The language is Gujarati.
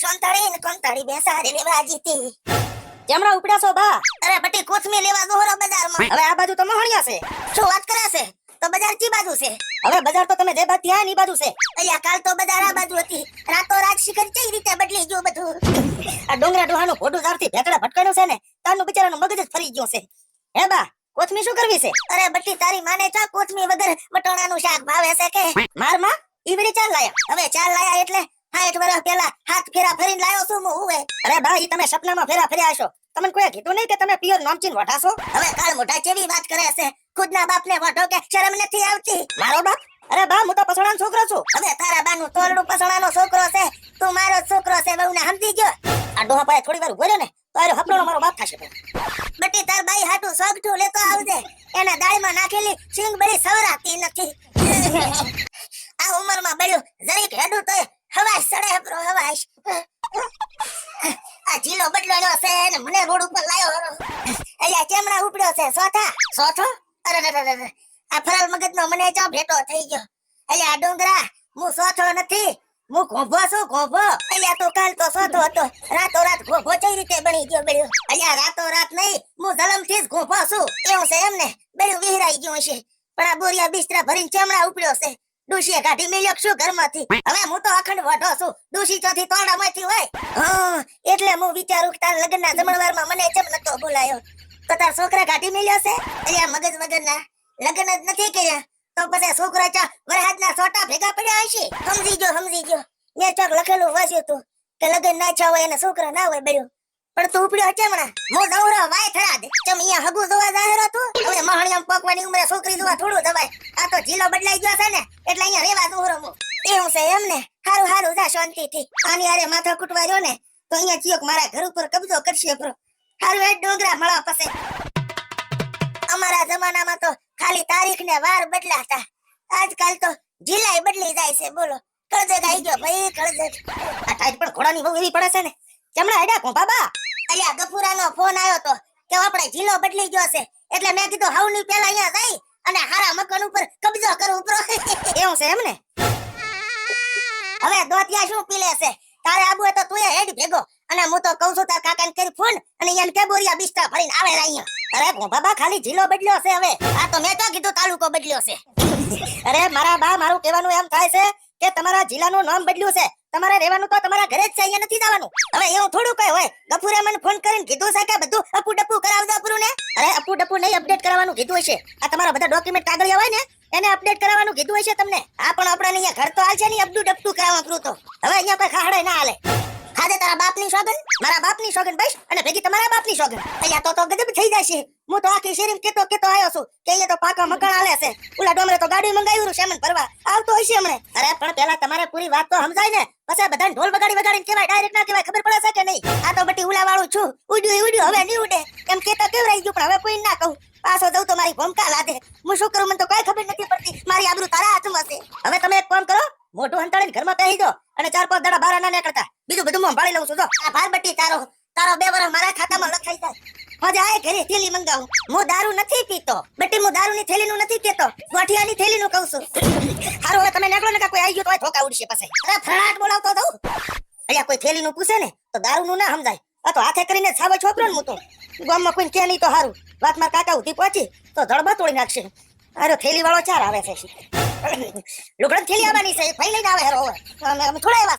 સોંતાળી ને કંતાળી બેસાડી લેવા જીતી. કેમડા ઉપડ્યા છો બા? અરે બટી કોથમી લેવા દોહરો બજારમાં. હવે આ બાજુ તો મહણિયા છે. શું વાત કરે છે? તો બજાર ચી બાજુ છે? હવે બજાર તો તમે જે બાજુ ત્યાં ની બાજુ છે. અહીંયા કાલ તો બજાર આ બાજુ હતી. રાતો રાત શિખર કઈ રીતે બદલી ગયું બધું? આ ડોંગરા ડોહાનું ફોટું જારથી ભેકડા ભટકાણું છે ને તારનું બિચારાનું મગજ જ ફરી ગયું છે. હે બા કોથમી શું કરવી છે? અરે બટી તારી માને ચા કોથમી વગર મટોણાનું શાક ભાવે છે કે? મારમાં ઈવડી ચાલ લાયા. હવે ચાલ લાયા એટલે સાઠ ગયો? આ ડોહા થોડી વાર ઊભો ને, તો આરો હપડોનો મારો બાપ થશે બટી, તાર બાઈ હાટુ સોગઠું લેતો આવજે. એના દાળમાં નાખેલી સિંગ બળી સવરાતી નથી. આ ઉંમરમાં બળ્યું, જરીક હેડું તો હવાશ, સડે બ્રો હવાશ. આ જીલો બદલાનો છે ને મને રોડ ઉપર લાયો અહીંયા ચેમડા ઉપડ્યો છે? સોથા? સોથો? અરે અરે અરે. આ ફરાલ મગજનો મને જો ભેટો થઈ ગયો. અહીંયા ડુંગરા, હું સોથો નથી. હું ઘોભો છું ગોભો અહીંયા તો કાલ તો સોથો હતો. રાતો રાત ગોભો કઈ રીતે બની ગયો બેડ્યો અહીંયા રાતો રાત નહીં, હું જલમથી જ ગોભો છું. એવું છે એમને. બેડ્યું વિહરાઈ ગયું છે પણ આ બોરિયા બિસ્તરા ભરીને ચેમડા ઉપડ્યો છે. ડુશીએ કાઢી મેલ્યો શું ઘરમાંથી? હવે હું તો અખંડ વઢો છું. ડુશી ચોથી તોડામાંથી હોય. એટલે હું વિચારું કે તારા લગ્નના જમણવારમાં મને કેમ નતો બોલાયો. તો તાર છોકરા કાઢી મેલ્યો છે? અહીંયા મગજ વગરના. લગ્ન જ નથી કર્યા. તો પછી છોકરા ચા વરહાદના સોટા ભેગા પડ્યા હશે? સમજી ગયો સમજી ગયો. મેં ચોક લખેલું વાંચ્યું તું કે લગ્ન ના છા હોય અને છોકરા ના હોય બળ્યું પણ તું ઉપડ્યો હમણાં? હું દવરો વાય થરા દે ચમ અહીંયા હગુ જોવા જાહેર હતું? હવે મહણિયમ પકવાની ઉંમરે છોકરી જોવા થોડું દબાય આ તો જીલો બદલાઈ ગયો છે ને, એટલે અહીંયા રેવા દઉં મો એવું છે એમ ને, હારું હારું, જા શાંતિથી. આની હારે માથા કૂટવા રહ્યો ને, તો અહીંયા ચિયોક મારા ઘર ઉપર કબજો કરશે બ્રો હારું એ ડોગરા મળવા પછી. અમારા જમાનામાં તો ખાલી તારીખ ને વાર બદલાતા. આજકાલ તો જિલ્લાય બદલી જાય છે, બોલો. કળજે ગાઈ ગયો ભાઈ કળજે આ ટાઈટ પણ ઘોડાની બહુ એવી પડે છે ને. ચમડા હેડા કોપા બા અલ્યા ગફુરાનો ફોન આવ્યો તો કે આપણે જિલ્લો બદલી ગયો છે. એટલે મેં કીધું હવની પેલા અહીંયા જઈ અને હારા મકાન ઉપર કબજો કરું ઉપરો એવું છે એમ હવે દોતિયા શું પીલે છે? તારે આબુ તો તું હેડ ભેગો. અને હું તો કહું છું તાર કાકાને કરી ફોન અને એને કે બોરિયા બિસ્તા ભરીને આવે અહીંયા. અરે બાબા ખાલી જિલ્લો બદલ્યો છે હવે. આ તો મેં તો કીધું તાલુકો બદલ્યો છે? અરે મારા બા, મારું કહેવાનું એમ થાય છે કે તમારા જિલ્લાનું નામ બદલ્યું છે. તમારે રહેવાનું તો તમારા ઘરે જ છે, અહીંયા નથી જવાનું. હવે એવું થોડું કઈ હોય. ગફુરે મને ફોન કરીને કીધું છે કે બધું અપુ ડપુ કરાવજો પૂરું ને અરે અપુ ડપુ નહીં અપડેટ કરાવવાનું કીધું હશે. આ તમારા બધા ડોક્યુમેન્ટ કાગળ હોય ને, એને અપડેટ કરાવવાનું કીધું હશે તમને. આ પણ આપણે અહીંયા ઘર તો હાલ છે નહીં અબડું ડપટું કરાવવા કરું તો. હવે અહીંયા કોઈ ખાડે ના હાલે. ખાધે તારા બાપની સોગન મારા બાપની સોગન બસ, અને ભેગી તમારા બાપની સોગન અહીંયા તો તો ગજબ થઈ જશે. હું તો આખી શેરીમ કેતો કેતો આવ્યો છું કે એ તો પાકા મકાન આલે છે. ઓલા ડોમરે તો ગાડી મંગાવ્યું શેમન ભરવા. આવતો હશે હમણે અરે, પણ પેલા તમારે પૂરી વાત તો સમજાય ને. પછી બધાને ઢોલ વગાડી વગાડીને કહેવાય, ડાયરેક્ટ ના કહેવાય, ખબર પડે છે કે નહીં? આ તો બટી ઉલા વાળું છું. ઉડ્યું ઉડ્યું, હવે નહીં ઉડે. એમ કેતા કેવરાઈ ગયું, પણ હવે કોઈ ના કહું. પાછો જઉં તો મારી ભૂમકા લાદે. હું શું કરું મને તો કઈ ખબર નથી પડતી. મારી આબરૂ તારા હાથમાં છે. હવે તમે એક કામ કરો મોટું હંતાળીને ઘરમાં પહેરી દો અને ચાર પાંચ દાડા બહાર ના નીકળતા. બીજું બધું હું સંભાળી લઉં છું. જો, આ ભાર બટી તારો. તારો બે વર્ષ મારા ખાતામાં લખાઈ જાય. હજે આય ઘરે થેલી મંગાવું. હું દારૂ નથી પીતો. બટી, હું દારૂની થેલીનું નથી કેતો. ગોઠિયાની થેલીનું કહું છું. હારું, હવે તમે નીકળો ને કોઈ આવી ગયો તો ઠોકા ઉડશે પછી. અરે ફળાટ બોલાવતો દઉં અહીંયા કોઈ થેલીનું પૂછે ને, તો દારૂનું ના સમજાય. આ તો હાથે કરીને છાવે છોકરો ને મૂતો. ગામમાં કોઈ કે નહીં તો હારું. વાત માર કાકા ઉધી પહોંચી, તો ધડબા તોડી નાખશે. અરે થેલી વાળો ચાર આવે છે. લુગડા થેલી આવવાની છે. ફાઈ લઈને આવે હેરો, હવે. થોડા એવા